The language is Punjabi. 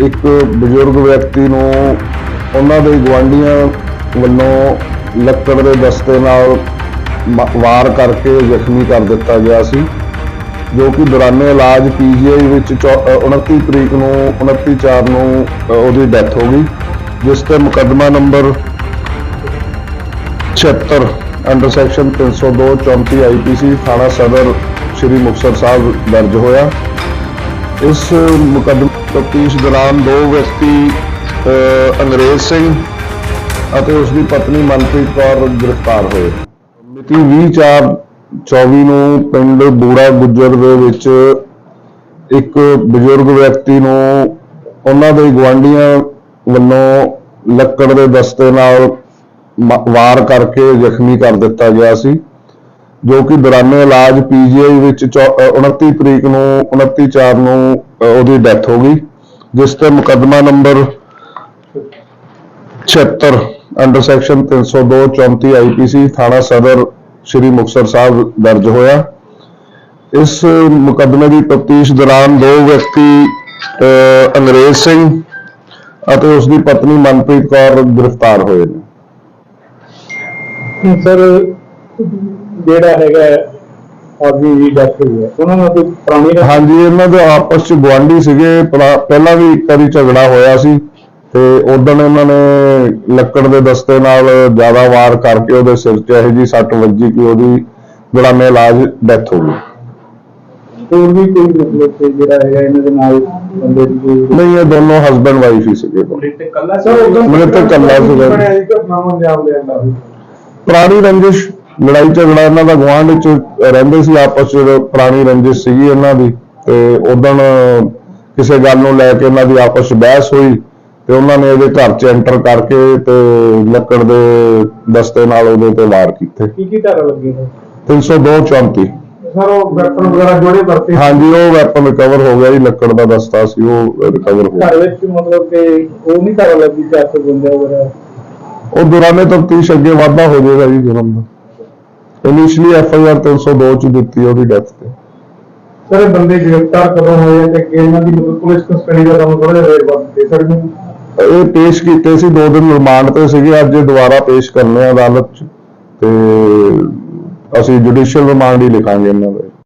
ਇੱਕ ਬਜ਼ੁਰਗ ਵਿਅਕਤੀ ਨੂੰ ਉਹਨਾਂ ਦੇ ਗੁਆਂਢੀਆਂ ਵੱਲੋਂ ਲੱਕੜ ਦੇ ਦਸਤੇ ਨਾਲ ਮ- ਵਾਰ ਕਰਕੇ ਜ਼ਖਮੀ ਕਰ ਦਿੱਤਾ ਗਿਆ ਸੀ ਜੋ ਕਿ ਦੌਰਾਨੇ ਇਲਾਜ ਪੀਜੀਆਈ ਵਿੱਚ ਚੌ- ਅ, 29 ਤਰੀਕ ਨੂੰ 29 ਚਾਰ ਨੂੰ ਉਹਦੀ ਡੈਥ ਹੋ ਗਈ ਜਿਸ ਤੇ ਮੁਕੱਦਮਾ ਨੰਬਰ 76 ਅੰਡਰ ਸੈਕਸ਼ਨ 302 34 ਆਈਪੀਸੀ ਥਾਣਾ ਸਦਰ ਸ੍ਰੀ ਮੁਕਤਸਰ ਸਾਹਿਬ ਦਰਜ ਹੋਇਆ। ਇਸ ਮੁਕੱਦਮੇ ਤਫਤੀਸ਼ ਦੌਰਾਨ ਦੋ ਵਿਅਕਤੀ ਅ, ਅੰਗਰੇਜ਼ ਸਿੰਘ ਅਤੇ ਉਸ ਦੀ ਪਤਨੀ ਮਨਪ੍ਰੀਤ ਕੌਰ ਗ੍ਰਿਫਤਾਰ ਹੋਏ। ਮਿਤੀ 20/4/24 ਨੂੰ ਪਿੰਡ ਬੂੜਾ ਗੁੱਜਰ ਦੇ ਵਿੱਚ ਇੱਕ ਬਜ਼ੁਰਗ ਵਿਅਕਤੀ ਨੂੰ ਉਹਨਾਂ ਦੇ ਗੁਆਂਢੀਆਂ ਵੱਲੋਂ ਲੱਕੜ ਦੇ ਦਸਤੇ ਨਾਲ ਵਾਰ ਕਰਕੇ ਜ਼ਖਮੀ ਕਰ ਦਿੱਤਾ ਗਿਆ ਸੀ। ਜੋ ਕਿ ਦੌਰਾਨੇ ਇਲਾਜ ਪੀਜੀਆਈ ਵਿੱਚ ਚੌ- ਅ, 29 ਤਰੀਕ ਨੂੰ 29 ਚਾਰ ਨੂੰ ਉਹਦੀ ਡੈਥ ਹੋ ਗਈ ਜਿਸ ਤੇ ਮੁਕੱਦਮਾ ਨੰਬਰ 76 ਅੰਡਰ ਸੈਕਸ਼ਨ 302 34 ਆਈਪੀਸੀ ਥਾਣਾ ਸਦਰ ਸ੍ਰੀ ਮੁਕਤਸਰ ਸਾਹਿਬ ਦਰਜ ਹੋਇਆ। ਇਸ ਮੁਕੱਦਮੇ ਦੀ ਤਫਤੀਸ਼ ਦੌਰਾਨ ਦੋ ਵਿਅਕਤੀ ਅ, ਅੰਗਰੇਜ਼ ਸਿੰਘ ਅਤੇ ਉਸ ਦੀ ਪਤਨੀ ਮਨਪ੍ਰੀਤ ਕੌਰ ਗ੍ਰਿਫਤਾਰ ਹੋਏ ਨੇ। ਸਰ ਜਿਹੜਾ ਹੈਗਾ ਆਦਮੀ ਦੀ ਡੈਥ ਹੋਈ ਹੈ। ਉਹਨਾਂ ਨਾਲ ਕੋਈ ਪੁਰਾਣੀ ਰੰਜਿਸ਼- ਹਾਂਜੀ ਇਹਨਾਂ ਦੇ ਆਪਸ ਚ ਗੁਆਂਢੀ ਸੀਗੇ। ਪਰਾ- ਪਹਿਲਾਂ ਵੀ ਇੱਕ ਵਾਰੀ ਝਗੜਾ ਹੋਇਆ ਸੀ ਤੇ ਉਦੋਂ ਇਹਨਾਂ ਨੇ ਲੱਕੜ ਦੇ ਦਸਤੇ ਨਾਲ ਜ਼ਿਆਦਾ ਵਾਰ ਕਰਕੇ ਉਹਦੇ ਸਿਰ 'ਚ ਇਹੋ ਜੀ ਸੱਟ ਵੱਜੀ ਕਿ ਉਹਦੀ ਜਿਹੜਾ ਮੇ ਇਲਾਜ ਡੈਥ ਹੋ ਗਈ। ਹੋਰ ਵੀ ਕੋਈ ਮਤਲਬ ਕਿ ਜਿਹੜਾ ਹੈਗਾ ਇਹਨਾਂ ਦੇ ਨਾਲ ਬੰਦੇ ਦੀ ਕੋਈ ਨਹੀਂ ਇਹ ਦੋਨੋਂ ਹਸਬੰਡ ਵਾਈਫ ਹੀ ਸੀਗੇ। ਤੇ ਕੱਲਾ ਸਰ ਉਦੋਂ ਮੈਨੂੰ ਤਾਂ ਇਕੱਲਾ ਸੀਗਾ। ਬਣਿਆ ਜੀ ਘਟਨਾਵਾਂ ਅੰਜਾਮ ਦੇਣ ਦਾ ਵੀ ਪੁਰਾਣੀ ਰੰਜਿਸ਼ ਲੜਾਈ ਝਗੜਾ ਇਹਨਾਂ ਦਾ ਗੁਆਂਢ ਵਿੱਚ ਰਹਿੰਦੇ ਸੀ ਆਪਸ ਵਿੱਚ ਪੁਰਾਣੀ ਰੰਜਿਸ਼ ਸੀਗੀ ਇਹਨਾਂ ਦੀ ਤੇ ਉਦੋਂ ਕਿਸੇ ਗੱਲ ਨੂੰ ਲੈ ਕੇ ਇਹਨਾਂ ਦੀ ਆਪਸ ਵਿੱਚ ਬਹਿਸ ਹੋਈ ਤੇ ਉਹਨਾਂ ਨੇ ਇਹਦੇ ਘਰ 'ਚ ਐਂਟਰ ਕਰਕੇ ਤੇ ਲੱਕੜ ਦੇ ਦਸਤੇ ਨਾਲ ਉਹਦੇ ਤੇ ਵਾਰ ਕੀਤੇ। ਕੀ ਕੀ ਧਾਰਾ ਲੱਗੀ ਹੈ 302 34 ਸਰ ਉਹ ਵੈਪਨ ਵਗੈਰਾ ਜੋੜੇ ਵਰਤੇ ਹਾਂਜੀ ਉਹ ਵੈਪਨ ਰਿਕਵਰ ਹੋ ਗਿਆ ਜੀ ਲੱਕੜ ਦਾ ਦਸਤਾ ਸੀ ਉਹ ਰਿਕਵਰ ਹੋ ਗਿਆ। ਘਰ ਵਿੱਚ ਮਤਲਬ ਕਿ ਉਹ ਨਹੀਂ ਧਾਰਾ ਲੱਗੀ ਚਾਰ ਸੌ ਬੰਦੇ ਵਗੈਰਾ। ਉਹ ਦੌਰਾਨੇ ਤਫਤੀਸ਼ ਅੱਗੇ ਵਾਧਾ ਹੋ ਜਾਏਗਾ ਜੀ ਜੁਰਮ ਦਾ ਇਨੀਸ਼ੀਅਲੀ ਐਫ ਆਈ ਆਰ 302 ਚ ਦਿੱਤੀ ਉਹਦੀ ਡੈਥ ਤੇ। ਸਰ ਇਹ ਬੰਦੇ ਗ੍ਰਿਫਤਾਰ ਕਦੋਂ ਹੋਏ ਆ ਤੇ ਇਹਨਾਂ ਦੀ ਮਤਲਬ ਪੁਲਿਸ ਕਸਟਡੀ ਦਾ ਤੁਹਾਨੂੰ ਥੋੜਾ ਜਿਹਾ ਵੱਧ ਦੇ ਸਕਦੇ ਹੋ? ਇਹ ਪੇਸ਼ ਕੀਤੇ ਸੀ ਦੋ ਦਿਨ ਰਿਮਾਂਡ ਤੇ ਸੀਗੇ ਅੱਜ ਦੁਬਾਰਾ ਪੇਸ਼ ਕਰਨੇ ਆ ਅਦਾਲਤ ਚ ਤੇ ਅਸੀਂ ਜੁਡੀਸ਼ੀਅਲ ਰਿਮਾਂਡ ਹੀ ਲਿਖਾਂਗੇ ਇਹਨਾਂ ਦਾ।